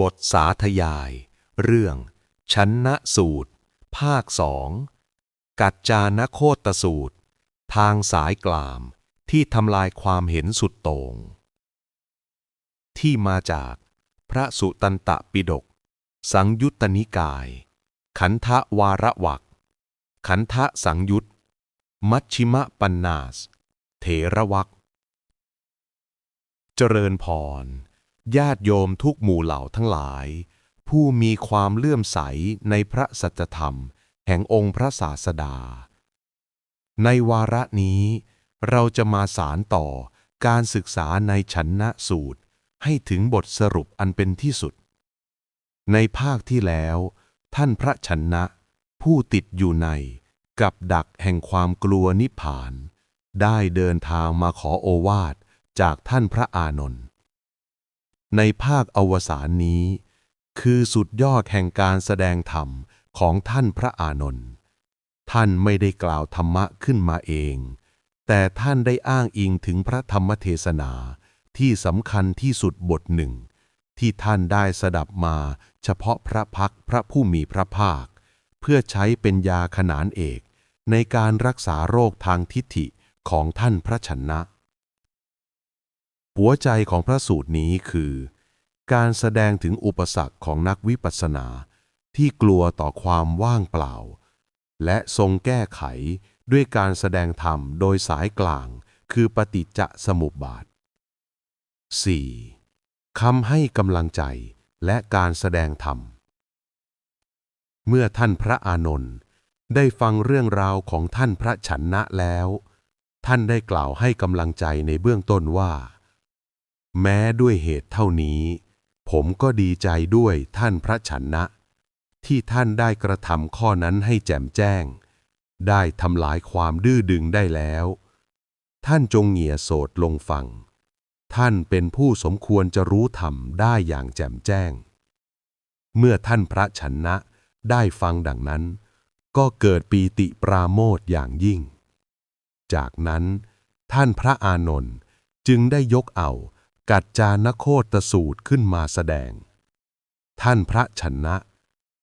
บทสาธยาย เรื่อง ชันนะสูตร ภาคสองกัจจานโคตสูตร ทางสายกลามที่ทำลายความเห็นสุดโต่งที่มาจากพระสุตันตปิฎกสังยุตตนิกาย ขันธวาระวักขันธสังยุตมัชชิมะปันนาส เถระวักเจริญพร ญาติโยมทุกหมู่เหล่าทั้งหลาย ผู้มีความเลื่อมใสในพระสัจธรรม แห่งองค์พระศาสดา ในวาระนี้ เราจะมาสารต่อการศึกษาในฉันนะสูตรให้ถึงบทสรุปอันเป็นที่สุด ในภาคที่แล้ว ท่านพระชันนะ ผู้ติดอยู่ในกับดักแห่งความกลัวนิพพาน ได้เดินทางมาขอโอวาทจากท่านพระอานนท์ ในภาคอวสานนี้ คือสุดยอดแห่งการแสดงธรรมของท่านพระอานนท์ท่านไม่ได้กล่าวธรรมะขึ้นมาเอง แต่ท่านได้อ้างอิงถึงพระธรรมเทศนาที่สำคัญที่สุดบทหนึ่ง ที่ท่านได้สดับมาเฉพาะพระพักพระผู้มีพระภาค เพื่อใช้เป็นยาขนานเอกในการรักษาโรคทางทิฏฐิของท่านพระชนะ หัวใจของพระสูตรนี้คือ การแสดงถึงอุปสรรคของนักวิปัสสนา ที่กลัวต่อความว่างเปล่า และทรงแก้ไขด้วยการแสดงธรรมโดยสายกลาง คือปฏิจจสมุปบาท 4. คำให้กำลังใจและการแสดงธรรม เมื่อท่านพระอานนท์ได้ฟังเรื่องราวของท่านพระฉันนะแล้ว ท่านได้กล่าวให้กำลังใจในเบื้องต้นว่า แม้ด้วยเหตุเท่านี้ ผมก็ดีใจด้วยท่านพระฉันนะ ที่ท่านได้กระทำข้อนั้นให้แจ่มแจ้ง ได้ทำลายความดื้อดึงได้แล้ว ท่านจงเหงี่ยโสดลงฟัง ท่านเป็นผู้สมควรจะรู้ธรรมได้อย่างแจ่มแจ้ง เมื่อท่านพระชนะได้ฟังดังนั้น ก็เกิดปีติปราโมทย์อย่างยิ่ง จากนั้น ท่านพระอานนท์จึงได้ยกเอา กัจจานโคตสูตรขึ้นมาแสดง ท่านพระชนะ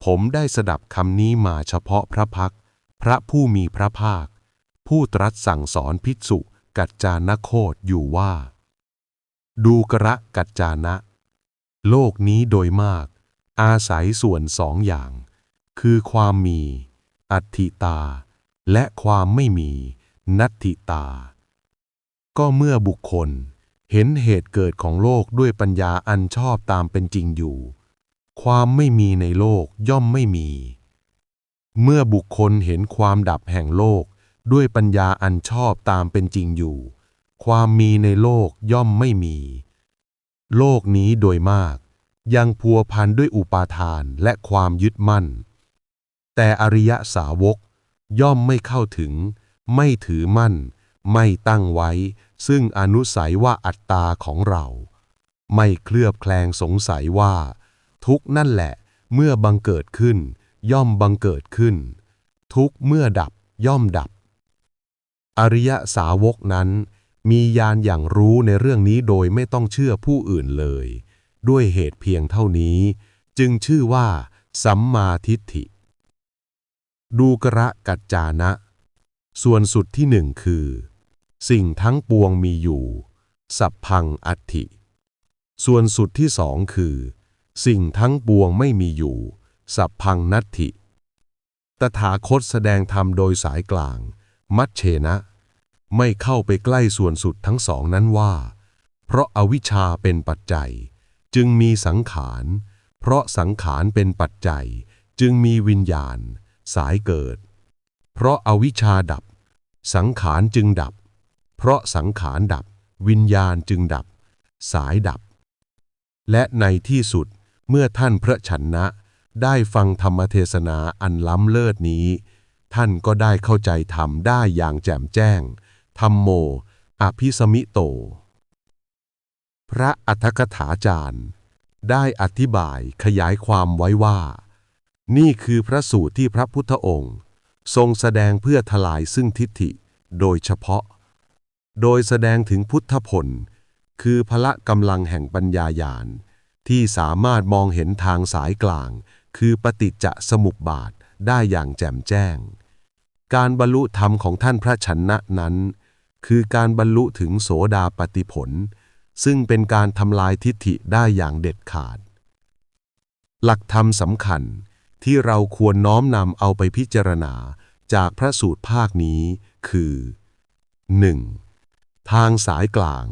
ผมได้สดับคำนี้มาเฉพาะพระพัก พระผู้มีพระภาค ผู้ตรัสสั่งสอนภิกษุกัจจานโคตอยู่ว่า ดูกระกัจจานะ โลกนี้โดยมาก อาศัยส่วนสองอย่าง คือความมี อัตถิตา และความไม่มี นัตถิตา ก็เมื่อบุคคล เห็นเหตุเกิดของโลกด้วยปัญญาอันชอบตามเป็นจริงอยู่ ความไม่มีในโลกย่อมไม่มี เมื่อบุคคลเห็นความดับแห่งโลกด้วยปัญญาอันชอบตามเป็นจริงอยู่ ความมีในโลกย่อมไม่มี โลกนี้โดยมาก ยังพัวพันด้วยอุปาทานและความยึดมั่น แต่อริยสาวกย่อมไม่เข้าถึง ไม่ถือมั่น ไม่ตั้งไว้ ซึ่งอนุสัยว่าอัตตาของเรา ไม่เคลือบแคลงสงสัยว่า ทุกนั่นแหละ เมื่อบังเกิดขึ้น ย่อมบังเกิดขึ้น ทุกเมื่อดับย่อมดับ อริยสาวกนั้น มีญาณอย่างรู้ในเรื่องนี้โดยไม่ต้องเชื่อผู้อื่นเลย ด้วยเหตุเพียงเท่านี้ จึงชื่อว่า สัมมาทิฏฐิ ดูกระกัจจานะ ส่วนสุดที่หนึ่งคือ สิ่งทั้งปวงมีอยู่ สัพพังอัตถิ ส่วนสุดที่สองคือ สิ่งทั้งปวงไม่มีอยู่ สัพพังนัตถิ ตถาคตแสดงธรรมโดยสายกลาง มัชเชนะ ไม่เข้าไปใกล้ส่วนสุดทั้งสองนั้นว่า เพราะอาวิชชาเป็นปัจจัย จึงมีสังขาร เพราะสังขารเป็นปัจจัย จึงมีวิญญาณ สายเกิด เพราะอาวิชชาดับ สังขารจึงดับ เพราะสังขารดับ วิญญาณจึงดับ สายดับ และในที่สุดเมื่อท่านพระชนนะ ได้ฟังธรรมเทศนาอันล้ำเลิศนี้ ท่านก็ได้เข้าใจธรรมได้อย่างแจ่มแจ้งธรรมโม อภิสมิโต พระอัฏฐกถาจารย์ ได้อธิบายขยายความไว้ว่า นี่คือพระสูตรที่พระพุทธองค์ ทรงแสดงเพื่อทลายซึ่งทิฏฐิ โดยเฉพาะ โดยแสดงถึงพุทธผล คือพละกำลังแห่งปัญญาญาณ ที่สามารถมองเห็นทางสายกลาง คือปฏิจจสมุปบาทได้อย่างแจ่มแจ้ง การบรรลุธรรมของท่านพระชนะนั้น คือการบรรลุถึงโสดาปติผล ซึ่งเป็นการทำลายทิฏฐิได้อย่างเด็ดขาด หลักธรรมสำคัญที่เราควรน้อมนำเอาไปพิจารณาจากพระสูตรภาคนี้คือ 1. ทางสายกลาง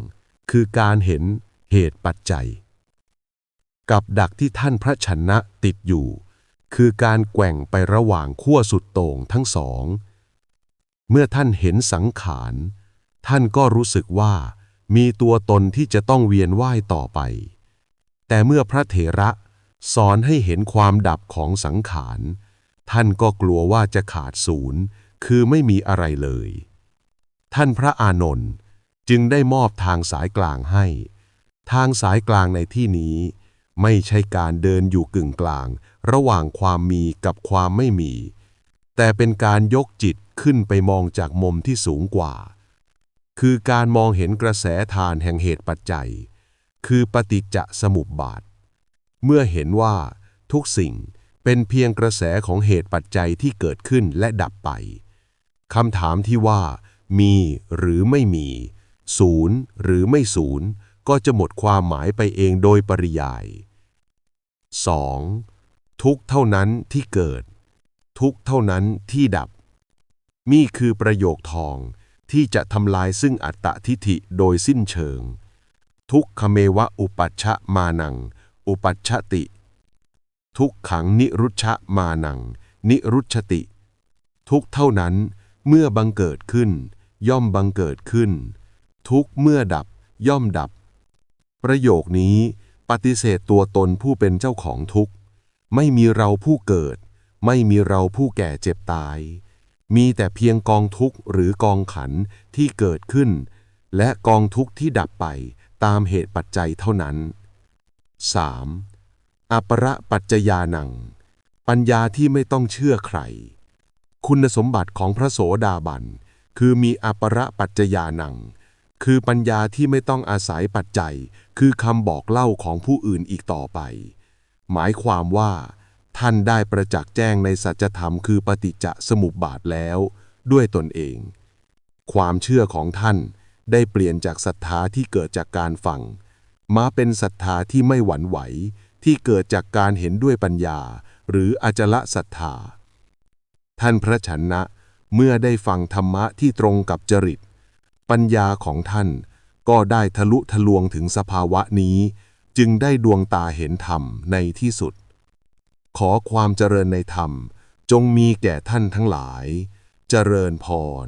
คือการเห็นเหตุปัจจัย กับดักที่ท่านพระชนะติดอยู่ คือการแกว่งไประหว่างขั้วสุดโต่งทั้งสอง เมื่อท่านเห็นสังขาร ท่านก็รู้สึกว่า มีตัวตนที่จะต้องเวียนว่ายต่อไป แต่เมื่อพระเถระสอนให้เห็นความดับของสังขาร ท่านก็กลัวว่าจะขาดศูนย์ คือไม่มีอะไรเลย ท่านพระอานนท์ จึงได้มอบทางสายกลางให้ ทางสายกลางในที่นี้ ไม่ใช่การเดินอยู่กึ่งกลาง ระหว่างความมีกับความไม่มี แต่เป็นการยกจิตขึ้นไปมองจากมุมที่สูงกว่า คือการมองเห็นกระแสทานแห่งเหตุปัจจัย คือปฏิจจสมุปบาท เมื่อเห็นว่า ทุกสิ่งเป็นเพียงกระแสของเหตุปัจจัยที่เกิดขึ้นและดับไปคำถามที่ว่า มีหรือไม่มี ศูนย์หรือไม่ศูนย์ก็จะหมดความหมายไปเองโดยปริยาย 2. ทุกเท่านั้นที่เกิด ทุกเท่านั้นที่ดับ นี่คือประโยคทองที่จะทำลายซึ่งอัตตทิฐิโดยสิ้นเชิง ทุกขเมวะอุปัชชะมานัง อุปัชชติ ทุกขังนิรุชชะมานัง นิรุชติ ทุกเท่านั้นเมื่อบังเกิดขึ้น ย่อมบังเกิดขึ้น ทุกเมื่อดับย่อมดับ ประโยคนี้ปฏิเสธตัวตนผู้เป็นเจ้าของทุกข์ ไม่มีเราผู้เกิด ไม่มีเราผู้แก่เจ็บตาย มีแต่เพียงกองทุกข์หรือกองขันที่เกิดขึ้น และกองทุกข์ที่ดับไปตามเหตุปัจจัยเท่านั้น 3. อัปรปัจจยานัง ปัญญาที่ไม่ต้องเชื่อใคร คุณสมบัติของพระโสดาบันคือมีอัปรปัจจยานัง คือปัญญาที่ไม่ต้องอาศัยปัจจัย คือคำบอกเล่าของผู้อื่นอีกต่อไป หมายความว่า ท่านได้ประจักษ์แจ้งในสัจธรรมคือปฏิจจสมุปบาทแล้ว ด้วยตนเอง ความเชื่อของท่านได้เปลี่ยนจากศรัทธาที่เกิดจากการฟัง มาเป็นศรัทธาที่ไม่หวั่นไหว ที่เกิดจากการเห็นด้วยปัญญา หรืออจละศรัทธา ท่านพระชนะ เมื่อได้ฟังธรรมะที่ตรงกับจริต ปัญญาของท่าน ก็ได้ทะลุทะลวงถึงสภาวะนี้ จึงได้ดวงตาเห็นธรรมในที่สุด ขอความเจริญในธรรม จงมีแก่ท่านทั้งหลาย เจริญพร